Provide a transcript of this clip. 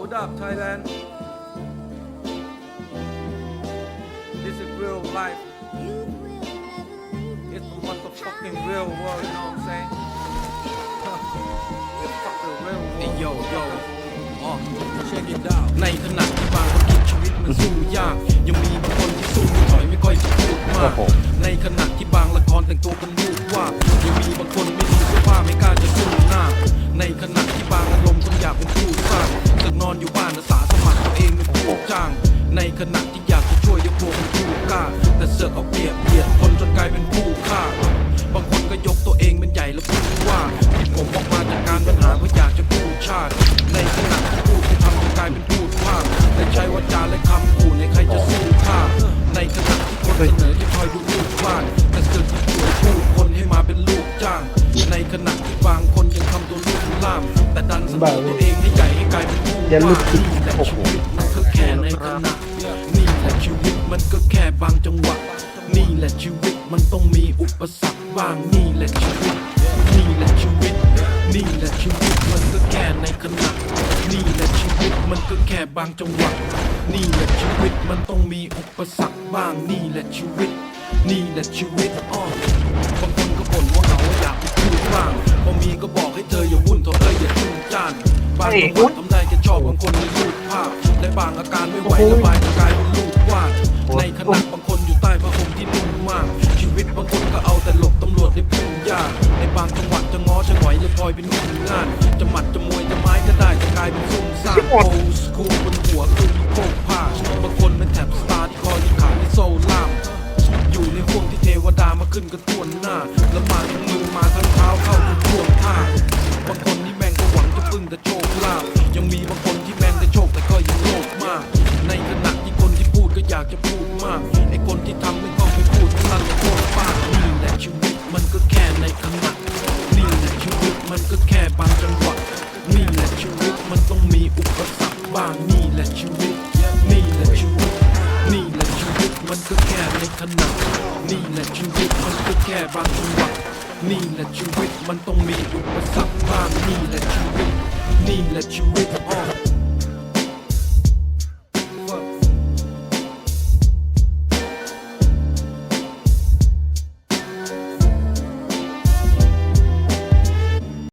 what up, Thailand? This is real life. It's the motherfucking real world, you know what I'm saying? it's fucking real world. ไอ้โยโย่อ๋อเช็คอินดาวในขณะที่บางคนคิดชีวิตมันสู้ยาก ยังมีบางคนที่สู้ไม่ถอยไม่ค่อยจะพูดมาก ในขณะที่บางละครแต่งตัวกันลูกว่า ยังมีบางคนไม่มีเสื้อผ้าไม่ ตัวเองเป็นผู้จ้าง ในขณะที่อยากจะช่วยยกพวกเป็นผู้กล้า แต่เสือกเอาเปรียบเบียดคนจนกลายเป็นผู้ฆ่า บางคนก็ยกตัวเองเป็นใหญ่แล้วพูดว่าที่ผมออกมาจากการปัญหาเพราะอยากจะกู้ชาติ ในขณะที่พูดที่ทำจะกลายเป็นพูดพลาดแต่ใช้วาจาและคำพูดในใครจะสู้ข้าในขณะที่คนเสนอที่คอยดูลูกบ้านแต่เสือกที่ช่วยพูดคนให้มาเป็นลูกจ้าง ในขณะที่บางคนยังทำตัวลูกล่ามแต่ดันเสนอตัวเองให้ใหญ่ให้กลายเป็นผู้ว่านี่แหละชีวิต มักนี่แหละชีวิตมันก็แค่บางจังหวะ นี่แหละชีวิตมันต้องมีอุปสรรคบ้างนี่แหละชีวิต นี่แหละชีวิต นี่แหละชีวิตมันก็แค่ในขณะนี่แหละชีวิตมันก็แค่บางจังหวะ นี่แหละชีวิตมันต้องมีอุปสรรคบ้างนี่แหละชีวิต นี่แหละชีวิตอ้อบางคนก็บ่นว่าเหงาอยากไปพูดบ้างพอมีก็บอกให้เธออย่าวุ่นเถอะเอ้ยอย่าจุนจ้านบางจัง หวะทำได้แค่ชอบบางคนไม่รูปภาพและบางอาการไม่ไหวระบายจะกลายเป็นลูกวาดในขณะบางคนอยู่ใต้ผ้าห่มที่นุ่มมาก ชีวิตบางคนก็เอาแต่หลบตำรวจได้พึ่งยากในบางจังหวะจะง้อจะหงอยเลยพลอยเป็นหนุ่มงานจะหมัดจะมวยจะไม้ก็ได้จะกลายเป็นซุ่มซ่ามโอสคูบน มันก็แค่บางจังหวะนี่แหละชีวิตมันต้องมีอุปสรรคบ้างนี่แหละชีวิต นี่แหละชีวิต นี่แหละชีวิตมันก็แค่ในขณะนี่แหละชีวิตมันก็แค่บางจังหวะนี่แหละชีวิตมันต้องมีอุปสรรคบ้างนี่แหละชีวิต นี่แหละชีวิตอ้อ